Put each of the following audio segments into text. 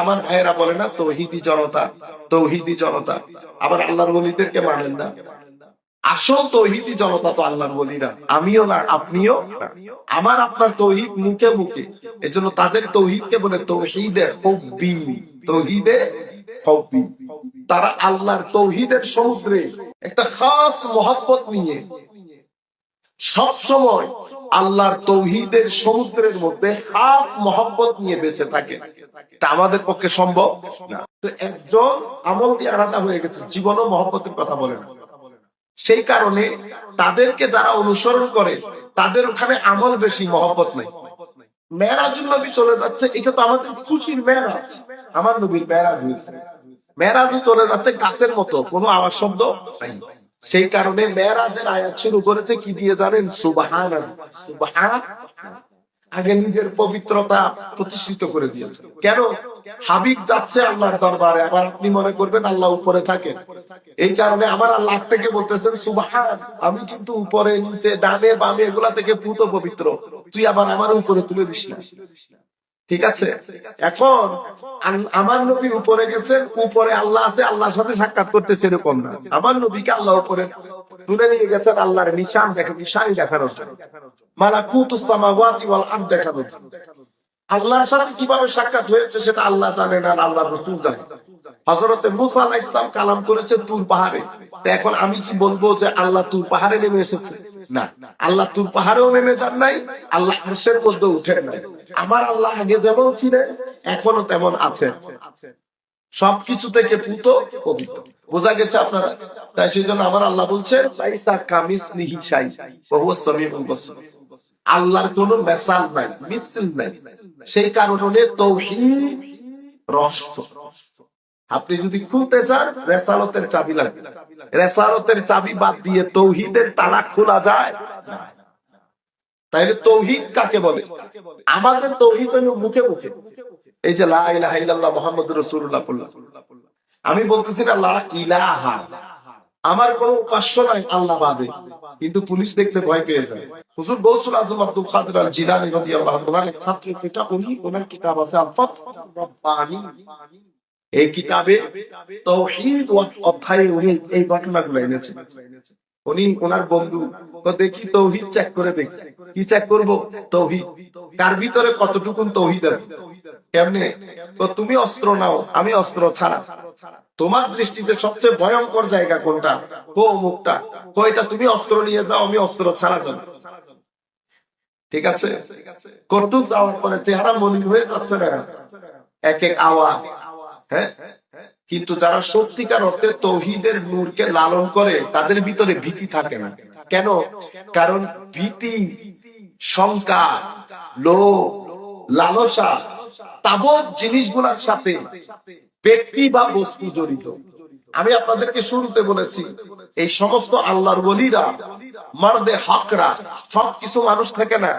আমার ভাইয়েরা বলে না, তৌহিদি জনতা তৌহিদি জনতা। আবার আল্লাহর বলিদেরকে মানেন না। আসল তৌহিদি জনতা তো আল্লাহর বলিরা আমিও না, আপনিও আমার আপনার তৌহিদ মুখে মুখে। এজন্য তাদের তৌহিদকে বলে তৌহিদে হব্বি তৌহিদে হব্বি তারা আল্লাহর তৌহিদের সমুদ্রে একটা খাস মহব্বত নিয়ে সব সময় আল্লাহর তৌহিদের সমুদ্রের মধ্যে খাস মহব্বত নিয়ে বেঁচে থাকে। তা আমাদের পক্ষে সম্ভব? না। তো একজন আমল দিয়ে আলাদা হয়ে গেছে, জীবনও মহব্বতের কথা বলে না। সেই কারণে তাদেরকে যারা অনুসরণ করে, তাদের ওখানে আমল বেশি, মহব্বত নেই। মেয়েরাজুল নবী চলে যাচ্ছে, এটা তো আমাদের খুশির মেয়েরাজ আমার নবীর মেয়েরাজ হয়েছে। মেয়েরাজও চলে যাচ্ছে গাছের মতো, কোনো আওয়াজ, শব্দ নাই। সেই কারণে মেয়েরাজের আয়াত শুরু করেছে কি দিয়ে জানেন? সুবাহান সুবাহান আগে নিজের পবিত্রতা প্রতিষ্ঠিত করে দিয়েছে কেন? হাবিব যাচ্ছে আল্লাহর দরবারে। আবার আপনি মনে করবেন আল্লাহ উপরে থাকে এই কারণে আমার আল্লাহ থেকে বলতেছেন, সুবাহান, আমি কিন্তু উপরে, নিচে, ডানে, বামে, এগুলা থেকে পুত পবিত্র। তুই আবার আমার উপরে তুলে দিস না। ঠিক আছে? এখন আমার নবী উপরে গেছেন, উপরে আল্লাহ আছে, আল্লাহর সাথে সাক্ষাৎ করতেছে এরকম না। আমার নবীকে আল্লাহ উপরে তুলে নিয়ে গেছেন আল্লাহর নিশান দেখেন নিশানি দেখানোর জন্য। মালাকুতুস সামাওয়াতি ওয়াল আরদ দেখানোর জন্য। আল্লাহর সাথে কীভাবে সাক্ষাৎ হয়েছে সেটা আল্লাহ জানেন আর আল্লাহ রসুল জানেন হজরতে মুসা আলাহ ইসলাম কালাম করেছে তুর পাহাড়ে। তো এখন আমি কি বলব যে আল্লাহ তুর পাহাড়ে নেমে এসেছে? না, আল্লাহ তুর পাহাড়েও নেমে যান নাই, আল্লাহ আরশের মধ্যে উঠে নাই। আমার আল্লাহ আগে যেমন ছিলেন এখনও তেমন আছে সবকিছু থেকে পুত পবিত্র। বোঝা গেছে আপনারা? তাই সেই জন্য আমার আল্লাহ বলছেন আল্লাহর কোন মেসাল নাই, মিসল নাই। সেই কারণে তৌহিদ রহস্য। আপনি যদি খুলতে চান, রেসালতের চাবি লাগবে। রেসালতের চাবি বাদ দিয়ে তৌহিদের তালা খোলা যায় তাইলে তৌহিদ কাকে বলে? আমাদের তৌহিদ মুখে মুখে। এই যে লা ইলাহা ইল্লাল্লাহ মুহাম্মাদুর রাসূলুল্লাহ বললাম। আমি বলতেছি না লা ইলাহা। আমার কোনো উপাস্য নাই আল্লাহ বাদে। কিন্তু পুলিশ দেখতে ভয় পেয়ে যায়। হুজুর গৌসুল আজম আব্দুল আল জিলানী রাদিয়াল্লাহু আনহু ছাত্র এটা উনি, ওনার কিতাব আছে আল এই কিতাবে তৌহিদ অধ্যায়ে উনি এই ঘটনাগুলো এনেছেন। উনি ওনার বন্ধু, তো দেখি তৌহিদ চেক করে দেখি। কি চেক করব? তৌহিদ। কার ভিতরে কতটুকুন তৌহিদ আছে? কেমনে? তো তুমি অস্ত্র নাও, আমি অস্ত্র ছাড়া। তোমার দৃষ্টিতে সবচেয়ে ভয়ঙ্কর জায়গা কোনটা? কো মুখটা। কয়টা তুমি অস্ত্র নিয়ে যাও, আমি অস্ত্র ছাড়া যাও ঠিক আছে? কটুক যাওয়ার পরে চেহারা মলিন হয়ে যাচ্ছে না? এক এক আওয়াজ। হ্যাঁ? কিন্তু যারা সত্যিকার অর্থে তৌহিদের নূরকে লালন করে, তাদের ভিতরে ভীতি থাকে না। কেন? কারণ ভীতি, শঙ্কা, লোভ, লালসা, তাবৎ জিনিসগুলোর সাথে ব্যক্তি বা বস্তু জড়িত। আমি আপনাদেরকে শুরুতে বলেছি, এই সমস্ত আল্লাহর বলিরা মারদে হকরা সব কিছু মানুষ থাকে না।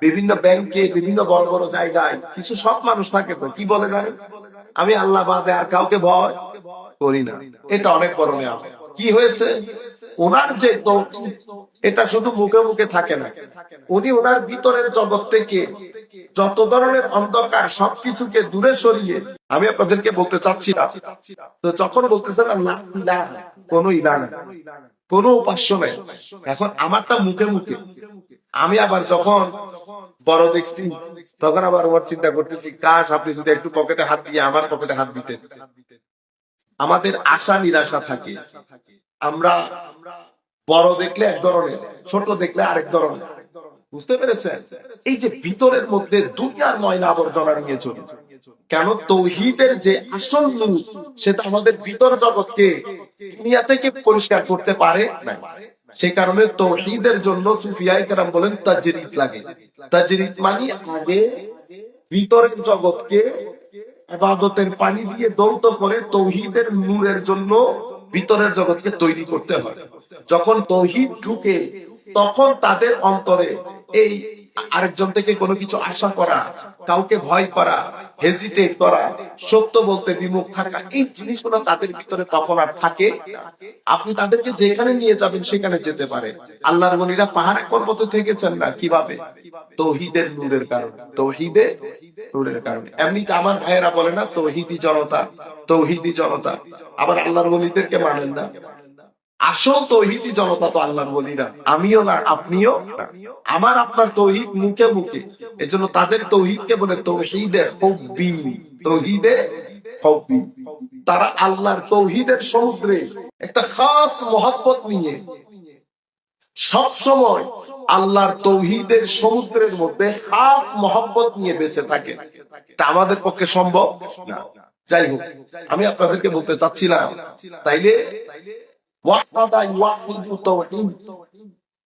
বিভিন্ন ব্যাংকে, বিভিন্ন বড় বড় জায়গায়, কিছু সব মানুষ থাকে তো, কি বলে জানেন? আমি আল্লাহ বাদে আর কাউকে ভয় করি না। এটা অনেক বড় নেওয়া কি হয়েছে? ওনার যে এটা শুধু মুখে মুখে থাকে না। উনি ওনার ভিতরের জগৎ থেকে যত ধরনের অন্ধকার সবকিছুকে দূরে সরিয়ে আমি আপনাদেরকে বলতে চাচ্ছি না। তো যখন বলতেছেন ইলাহা, কোনো ইলা নাই কোনো উপাস্য নাই। এখন আমারটা মুখে মুখে। আমি আবার যখন বড় দেখছি। তখন আবার আমার চিন্তা করতেছি, কাশ, আপনি যদি একটু পকেটে হাত দিয়ে আমার পকেটে হাত দিতেন। আমাদের আশা, নিরাশা থাকে। আমরা বড় দেখলে এক ধরনের, ছোট দেখলে আরেক ধরনের। বুঝতে পেরেছেন? এই যে ভিতরের মধ্যে দুনিয়ার ময়লা আবর্জনা নিয়ে চলে। কেন? তৌহিদের যে আসল নূর সেটা আমাদের ভিতর জগৎকে দুনিয়া থেকে পরিষ্কার করতে পারে না সে কারণে তৌহিদের জন্য সুফিয়াই কারাম বলেন তাজরিদ লাগে। তাজরিদ মানে আগে ভিতরের জগৎকে আবাদতের পানি দিয়ে দৌত করে তৌহিদের নূরের জন্য ভিতরের জগৎকে তৈরি করতে হয়। যখন তৌহিদ ঢুকে, তখন তাদের অন্তরে এই আরেকজন থেকে কোনো কিছু আশা করা, কাউকে ভয় করা হেজিটেট করা, সত্য বলতে বিমুখ থাকা, এই জিনিসগুলো তাদের ভিতরে তখন আর থাকে। আপনি তাদেরকে যেখানে নিয়ে যাবেন সেখানে যেতে পারে। আল্লাহর গনিরা পাহাড়ে পর্বতে থেকেছেন না, কীভাবে? তৌহিদের নূরের কারণে। তৌহিদে নূরের কারণে। এমনিতে আমার ভাইয়েরা বলে না, তৌহিদি জনতা তৌহিদি জনতা। আবার আল্লাহর গলিদেরকে মানেন না। আসল তৌহিদি জনতা তো আল্লাহর বলিরা আমিও না, আপনিও আমার আপনার তৌহিদ মুখে মুখে। এজন্য তাদের তৌহিদকে বলে তৌহিদে হব্বি। তৌহিদে তারা আল্লাহর তৌহিদের সমুদ্রে একটা খাস মহব্বত নিয়ে সব সময় আল্লাহর তৌহিদের সমুদ্রের মধ্যে খাস মহব্বত নিয়ে বেঁচে থাকে। তা আমাদের পক্ষে সম্ভব না। যাই হোক, আমি আপনাদেরকে বলতে চাচ্ছিলাম, তাইলে।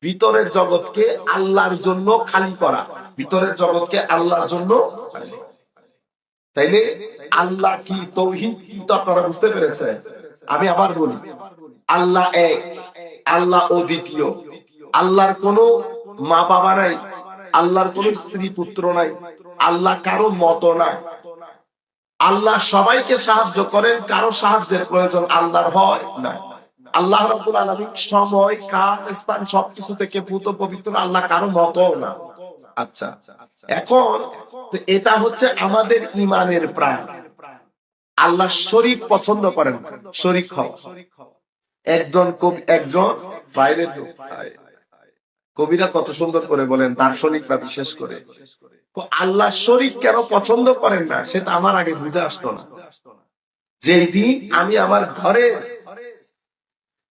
ভিতরের জগৎকে আল্লাহর জন্য খালি করা। ভিতরের জগৎকে আল্লাহর জন্য তাইলে আল্লাহ কি তৌহিদ কি তো আপনারা বুঝতে পেরেছেন? আমি আবার বলি, আল্লাহ এক, আল্লাহ অদ্বিতীয়। আল্লাহর কোনো মা বাবা নাই, আল্লাহর কোন স্ত্রী পুত্র নাই, আল্লাহ কারও মত না আল্লাহ সবাইকে সাহায্য করেন, কারও সাহায্যের প্রয়োজন আল্লাহর হয় না আল্লাহ রাব্বুল আলামিন সময় কাল স্থান সবকিছু থেকে ভূত পবিত্র আল্লাহ কারও মত না। আচ্ছা এখন এটা হচ্ছে আমাদের ইমানের প্রাণ। আল্লাহ শরীক পছন্দ করেন না, শরীক একজন কবি একজন বাইরের কবিরা কত সুন্দর করে বলেন দার্শনিকরা বিশেষ করে। আল্লাহ শরীক কেন পছন্দ করেন না সেটা আমার আগে বুঝে আসতো না। যেই দিন আমি আমার ঘরে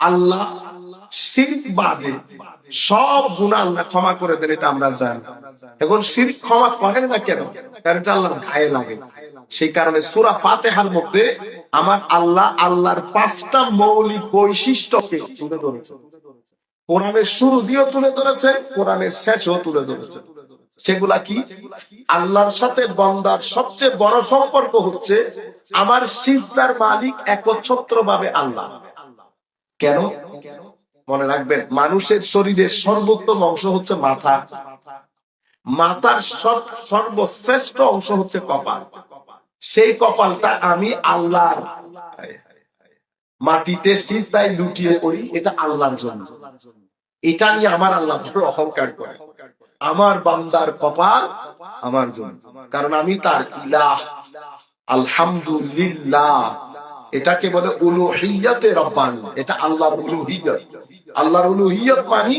আল্লাহ শিরক বাদে সব গুনাহ আল্লাহ ক্ষমা করে দেন, এটা আমরা জানি। এখন শিরক ক্ষমা করেন না কেন? কারণ এটা আল্লাহর গায়ে লাগে। সেই কারণে সূরা ফাতিহার মধ্যে আমার আল্লাহ আল্লাহর পাঁচটা মৌলিক বৈশিষ্ট্যকে তুলে ধরেছেন কোরআনের শুরু দিয়েও তুলে ধরেছেন কোরআনের শেষও তুলে ধরেছেন সেগুলা কি? আল্লাহর সাথে বন্দার সবচেয়ে বড় সম্পর্ক হচ্ছে আমার সিজদার মালিক একচ্ছত্র ভাবে আল্লাহ। কেন? মনে রাখবেন, মানুষের শরীরের সর্বোত্তম অংশ হচ্ছে মাথা। মাথার সব- সর্বশ্রেষ্ঠ অংশ হচ্ছে কপাল। সেই কপালটা আমি আল্লাহর মাটিতে সিজদায় লুটিয়ে পড়ি, এটা আল্লাহর জন্য। এটা নিয়ে আমার আল্লাহ অহংকার করে। আমার বান্দার কপাল আমার জন্য। কারণ আমি তার ইলাহ, আলহামদুলিল্লাহ। এটাকে বলে উলুহিয়াতে রব্বানি। এটা আল্লাহর উলুহিয়ত। আল্লাহর উলুহিয়ত মানি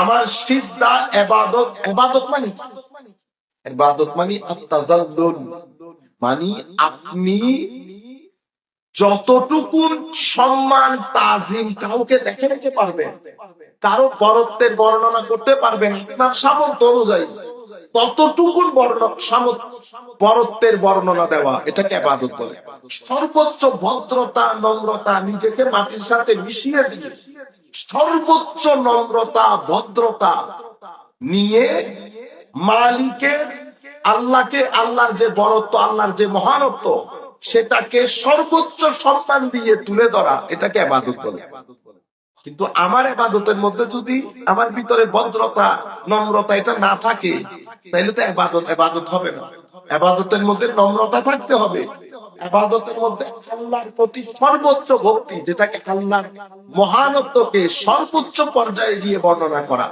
আমার সিজদা, এবাদত। এবাদত মানি এবাদত মানি আত্তাজাল্লুল। মানি আপনি যতটুকুন সম্মান, তাজিম কাউকে দেখে নিতে পারবেন, কারও বরত্বের বর্ণনা করতে পারবেন আপনার সামর্থ্য অনুযায়ী। ততটুকুন বর্ণ- সামর্থ্য বরত্বের বর্ণনা দেওয়া, এটাকে আবাদত বলে। সর্বোচ্চ ভদ্রতা, নম্রতা নিজেকে মাটির সাথে মিশিয়ে দিয়ে সর্বোচ্চ নম্রতা, ভদ্রতা নিয়ে মালিকের আল্লাহকে, আল্লাহর যে বরত্ব, আল্লাহর যে মহানত্ব, সেটাকে সর্বোচ্চ সম্মান দিয়ে তুলে ধরা, এটাকে আবাদত বলে। কিন্তু আমার এবাদতের মধ্যে যদি আমার ভিতরে ভদ্রতা, নম্রতা এটা না থাকে তাহলে তো এবাদত এবাদত হবে না। এবাদতের মধ্যে নম্রতা থাকতে হবে। আবাদতের মধ্যে আল্লাহর প্রতি সর্বোচ্চ ভক্তি, যেটাকে আল্লাহর মহানত্বকে সর্বোচ্চ পর্যায়ে গিয়ে বর্ণনা করা।